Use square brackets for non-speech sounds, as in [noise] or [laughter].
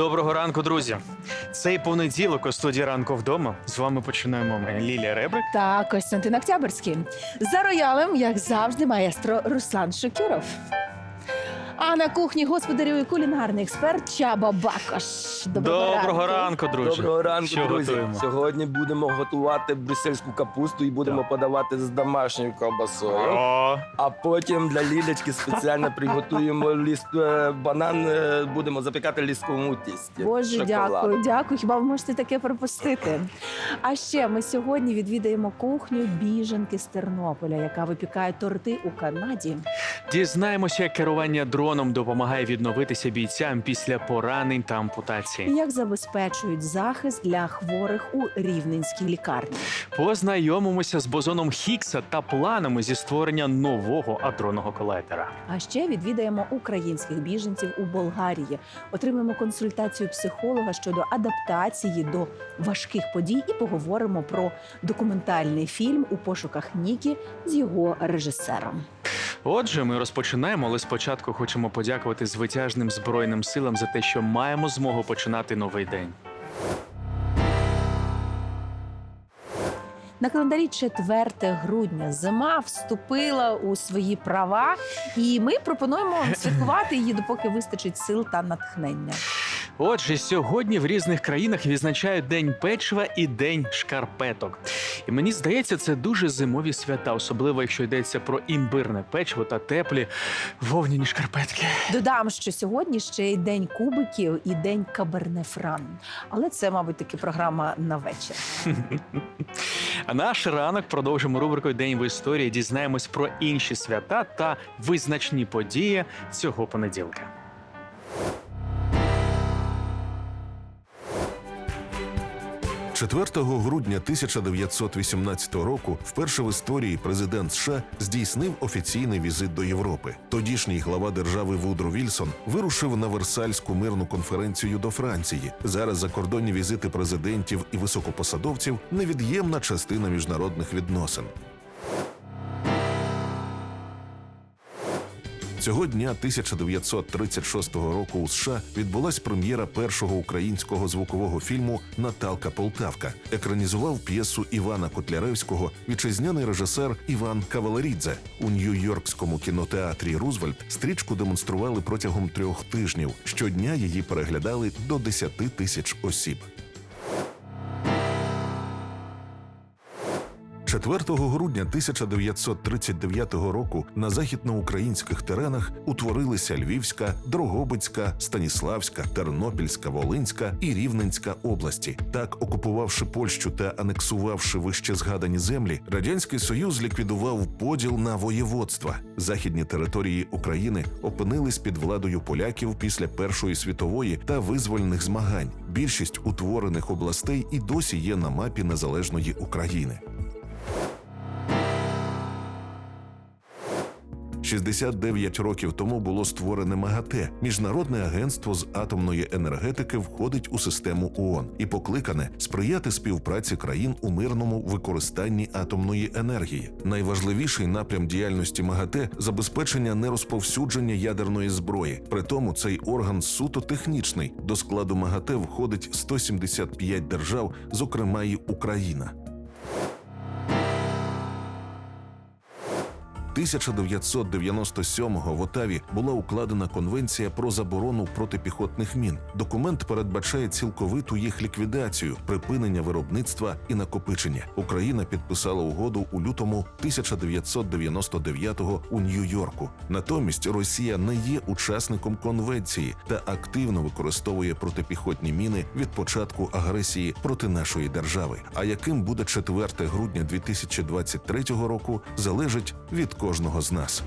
Доброго ранку, друзі. Цей понеділок у студії ранку вдома. З вами починаємо ми Лілія Ребрик. та Костянтин Октябрьський. За роялем, як завжди, маестро Руслан Шокюров. А на кухні господарює кулінарний експерт Чаба Бакош. Доброго, Доброго ранку, друзі. Доброго ранку, Що друзі. готуємо? Сьогодні будемо готувати брюссельську капусту і будемо Так. подавати з домашньою ковбасою. О, А потім для Лілечки спеціально приготуємо ліст е, банан. е, Будемо запікати лісковому тісті. Боже, Шоколад. дякую, дякую. Хіба ви можете таке пропустити? А ще ми сьогодні відвідаємо кухню біженки з Тернополя, яка випікає торти у Канаді. дізнаємося, як керування дроном допомагає відновитися бійцям після поранень та ампутації. як забезпечують захист для хворих у рівненській лікарні. Познайомимося з бозоном Хіггса та планами зі створення нового адронного колайдера. А ще відвідаємо українських біженців у Болгарії. Отримаємо консультацію психолога щодо адаптації до важких подій і поговоримо про документальний фільм у пошуках Нікі з його режисером. Отже, ми розпочинаємо, але спочатку хочемо подякувати звитяжним збройним силам за те, що маємо змогу починати новий день. На календарі 4 грудня зима вступила у свої права, і ми пропонуємо святкувати її, допоки вистачить сил та натхнення. Отже, сьогодні в різних країнах відзначають День печива і День шкарпеток. І мені здається, це дуже зимові свята, особливо якщо йдеться про імбирне печиво та теплі вовняні шкарпетки. Додам, що сьогодні ще й день кубиків і день каберне фран. Але це, мабуть, таки програма на вечір. [laughs] А наш ранок продовжимо рубрикою День в історії. Дізнаємось про інші свята та визначні події цього понеділка. – 4 грудня 1918 року вперше в історії президент США здійснив офіційний візит до Європи. Тодішній глава держави Вудро Вільсон вирушив на Версальську мирну конференцію до Франції. Зараз закордонні візити президентів і високопосадовців невід'ємна частина міжнародних відносин. Цього дня 1936 року у США відбулась прем'єра першого українського звукового фільму Наталка Полтавка. Екранізував п'єсу Івана Котляревського вітчизняний режисер Іван Кавалерідзе. У Нью-Йоркському кінотеатрі Рузвельт стрічку демонстрували протягом трьох тижнів. Щодня її переглядали до 10 тисяч осіб. 4 грудня 1939 року на західноукраїнських теренах утворилися Львівська, Дрогобицька, Станіславська, Тернопільська, Волинська і Рівненська області. Так, окупувавши Польщу та анексувавши вище згадані землі, радянський союз ліквідував поділ на воєводства. Західні території України опинились під владою поляків після Першої світової та визвольних змагань. Більшість утворених областей і досі є на мапі незалежної України. 69 років тому було створене МАГАТЕ. Міжнародне агентство з атомної енергетики входить у систему ООН і покликане сприяти співпраці країн у мирному використанні атомної енергії. Найважливіший напрям діяльності МАГАТЕ забезпечення нерозповсюдження ядерної зброї. При тому цей орган суто технічний. До складу МАГАТЕ входить 175 держав, зокрема й Україна. 1997-го в Отаві була укладена конвенція про заборону протипіхотних мін. Документ передбачає цілковиту їх ліквідацію, припинення виробництва і накопичення. Україна підписала угоду у лютому 1999-го у Нью-Йорку. Натомість Росія не є учасником конвенції та активно використовує протипіхотні міни від початку агресії проти нашої держави. А яким буде 4 грудня 2023 року, залежить від кожного з нас.